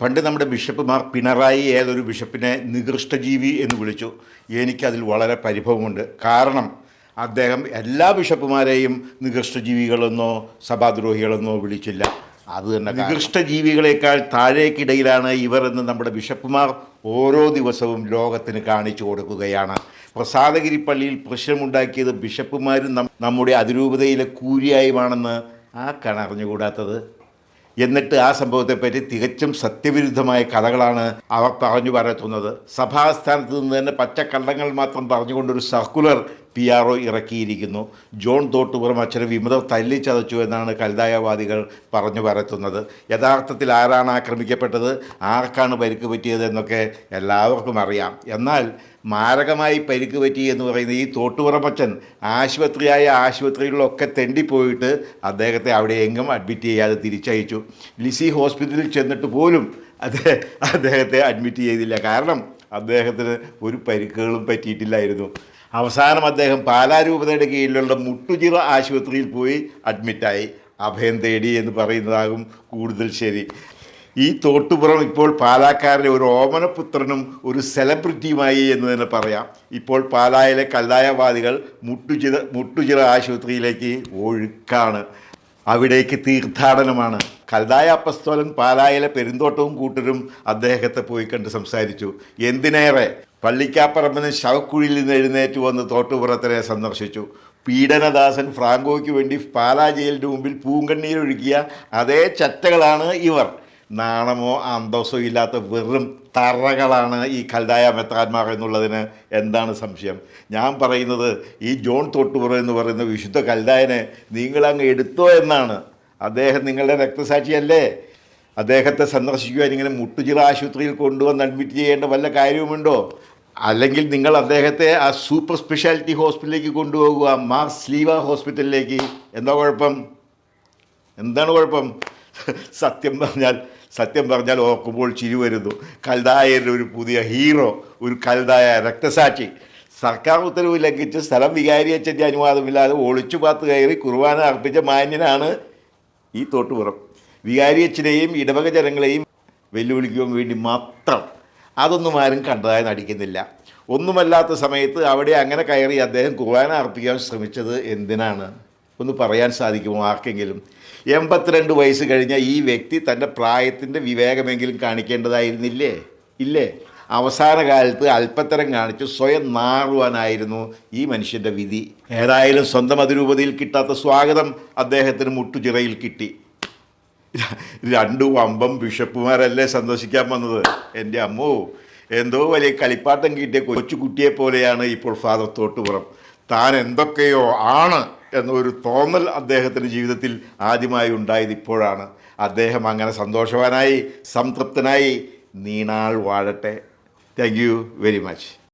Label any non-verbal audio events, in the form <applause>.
പണ്ട് നമ്മുടെ ബിഷപ്പുമാർ പിണറായി ഏതൊരു ബിഷപ്പിനെ നികൃഷ്ടജീവി എന്ന് വിളിച്ചു. എനിക്കതിൽ വളരെ പരിഭവമുണ്ട്. കാരണം അദ്ദേഹം എല്ലാ ബിഷപ്പുമാരെയും നികൃഷ്ടജീവികളെന്നോ സഭാദ്രോഹികളെന്നോ വിളിച്ചില്ല. അത് തന്നെ നികൃഷ്ടജീവികളെക്കാൾ താഴേക്കിടയിലാണ് ഇവർ എന്ന് നമ്മുടെ ബിഷപ്പുമാർ ഓരോ ദിവസവും ലോകത്തിന് കാണിച്ചു കൊടുക്കുകയാണ്. പ്രസാദഗിരി പള്ളിയിൽ പ്രശ്നമുണ്ടാക്കിയത് ബിഷപ്പുമാരും നമ്മുടെ അതിരൂപതയിലെ കൂരിയായുമാണെന്ന് ആ അറിഞ്ഞുകൂടാത്തത്? എന്നിട്ട് ആ സംഭവത്തെപ്പറ്റി തികച്ചും സത്യവിരുദ്ധമായ കഥകളാണ് അവർ പറഞ്ഞു പറയത്തുന്നത് സഭാസ്ഥാനത്ത് നിന്ന് തന്നെ പച്ചക്കള്ളങ്ങൾ മാത്രം പറഞ്ഞുകൊണ്ടൊരു സർക്കുലർ പി ആർ ഒ ഇറക്കിയിരിക്കുന്നു. ജോൺ തോട്ടുപുറം അച്ഛനെ തല്ലി ചതച്ചു എന്നാണ് കൽതായവാദികൾ പറഞ്ഞു പരത്തുന്നത്. യഥാർത്ഥത്തിൽ ആരാണ് ആക്രമിക്കപ്പെട്ടത്? ആർക്കാണ് പരിക്ക് പറ്റിയത് എന്നൊക്കെ എല്ലാവർക്കും അറിയാം. എന്നാൽ മാരകമായി പരിക്ക് പറ്റി എന്ന് പറയുന്ന ഈ തോട്ടുപുറമച്ചൻ ആശുപത്രിയായ ആശുപത്രികളിലൊക്കെ തെണ്ടിപ്പോയിട്ട് അദ്ദേഹത്തെ അവിടെ എങ്ങും അഡ്മിറ്റ് ചെയ്യാതെ തിരിച്ചയച്ചു. ലിസി ഹോസ്പിറ്റലിൽ ചെന്നിട്ട് പോലും അദ്ദേഹം അദ്ദേഹത്തെ അഡ്മിറ്റ് ചെയ്തില്ല. കാരണം അദ്ദേഹത്തിന് ഒരു പരിക്കുകളും പറ്റിയിട്ടില്ലായിരുന്നു. അവസാനം അദ്ദേഹം പാലാരൂപതയുടെ കീഴിലുള്ള മുട്ടുചിറ ആശുപത്രിയിൽ പോയി അഡ്മിറ്റായി. അഭയം തേടി എന്ന് പറയുന്നതാകും കൂടുതൽ ശരി. ഈ തോട്ടുപുറം ഇപ്പോൾ പാലാക്കാരിലെ ഒരു ഓമനപുത്രനും ഒരു സെലിബ്രിറ്റിയുമായി എന്ന് തന്നെ പറയാം. ഇപ്പോൾ പാലായിലെ കല്ലായവാദികൾ മുട്ടുചിറ മുട്ടുചിറ ആശുപത്രിയിലേക്ക് ഒഴുക്കാണ്. അവിടേക്ക് തീർത്ഥാടനമാണ്. കൽതായ അപ്പസ്തോലൻ പാലായിലെ പെരുന്തോട്ടവും കൂട്ടരും അദ്ദേഹത്തെ പോയി കണ്ട് സംസാരിച്ചു. എന്തിനേറെ? പള്ളിക്കാപ്പറമ്പിന് ശവക്കുഴിയിൽ നിന്ന് എഴുന്നേറ്റ് വന്ന് തോട്ടുപുറത്തിനെ സന്ദർശിച്ചു. പീഡനദാസൻ ഫ്രാങ്കോയ്ക്ക് വേണ്ടി പാലാ ജയിലിന്റെ മുമ്പിൽ പൂങ്കണ്ണീരൊഴുക്കിയ അതേ ചറ്റകളാണ് ഇവർ. നാണമോ അന്തസ്സോ ഇല്ലാത്ത വെറും തറകളാണ് ഈ കൽദായ മെത്താന്മാർ എന്നുള്ളതിന് എന്താണ് സംശയം? ഞാൻ പറയുന്നത് ഈ ജോൺ തൊട്ടൂർ എന്ന് പറയുന്ന വിശുദ്ധ കൽദായനെ നിങ്ങളങ്ങ് എടുത്തോ എന്നാണ്. അദ്ദേഹം നിങ്ങളുടെ രക്തസാക്ഷിയല്ലേ? അദ്ദേഹത്തെ സന്ദർശിക്കുവാൻ ഇങ്ങനെ മുട്ടുചിറ ആശുപത്രിയിൽ കൊണ്ടുവന്ന് അഡ്മിറ്റ് ചെയ്യേണ്ട വല്ല കാര്യവുമുണ്ടോ? അല്ലെങ്കിൽ നിങ്ങൾ അദ്ദേഹത്തെ ആ സൂപ്പർ സ്പെഷ്യാലിറ്റി ഹോസ്പിറ്റലിലേക്ക് കൊണ്ടുപോകുക മാർ സ്ലീവ ഹോസ്പിറ്റലിലേക്ക് എന്താ കുഴപ്പം? എന്താണ് കുഴപ്പം? <laughs> സത്യം പറഞ്ഞാൽ സത്യം പറഞ്ഞാൽ ഓർക്കുമ്പോൾ ചിരി വരുന്നു. കൽതായന്റെ ഒരു പുതിയ ഹീറോ ഒരു കൽതായ രക്തസാക്ഷി. സർക്കാർ ഉത്തരവ് ലംഘിച്ച് സ്ഥലം വികാരി അച്ഛന്റെ അനുവാദമില്ലാതെ ഒളിച്ചു പാത്ത് കയറി കുർബാന അർപ്പിച്ച മാന്യനാണ് ഈ തോട്ടുപുറം. വികാരി അച്ഛനെയും ഇടവക ജനങ്ങളെയും വെല്ലുവിളിക്കുവാൻ വേണ്ടി മാത്രം അതൊന്നും ആരും കണ്ടതായി നടിക്കുന്നില്ല. ഒന്നുമല്ലാത്ത സമയത്ത് അവിടെ അങ്ങനെ കയറി അദ്ദേഹം കുർബാന അർപ്പിക്കാൻ ശ്രമിച്ചത് എന്തിനാണ്? ഒന്ന് പറയാൻ സാധിക്കുമോ ആർക്കെങ്കിലും? എൺപത്തിരണ്ട് വയസ്സ് കഴിഞ്ഞ ഈ വ്യക്തി തന്റെ പ്രായത്തിന്റെ വിവേകമെങ്കിലും കാണിക്കേണ്ടതായിരുന്നില്ലേ? ഇല്ലേ? അവസാന കാലത്ത് അല്പത്തരം കാണിച്ച് സ്വയം നാറുവാനായിരുന്നു ഈ മനുഷ്യന്റെ വിധി. ഏതായാലും സ്വന്തം അതിരൂപതയിൽ കിട്ടാത്ത സ്വാഗതം അദ്ദേഹത്തിന് മുട്ടുചിറയിൽ കിട്ടി. രണ്ടു വമ്പം ബിഷപ്പുമാരല്ലേ സന്ദർശിക്കാൻ വന്നത്? എന്റെ അമ്മോ എന്തോ വലിയ കളിപ്പാട്ടം കിട്ടിയ കൊച്ചുകുട്ടിയെ പോലെയാണ് ഇപ്പോൾ ഫാദർ തോട്ടുപുറം. താൻ എന്തൊക്കെയോ ആണ്. എന്നൊരു തോന്നൽ അദ്ദേഹത്തിന്റെ ജീവിതത്തിൽ ആദ്യമായി ഉണ്ടായത് ഇപ്പോഴാണ്. അദ്ദേഹം അങ്ങനെ സന്തോഷവാനായി സംതൃപ്തനായി നീണാൾ വാഴട്ടെ. Thank you very much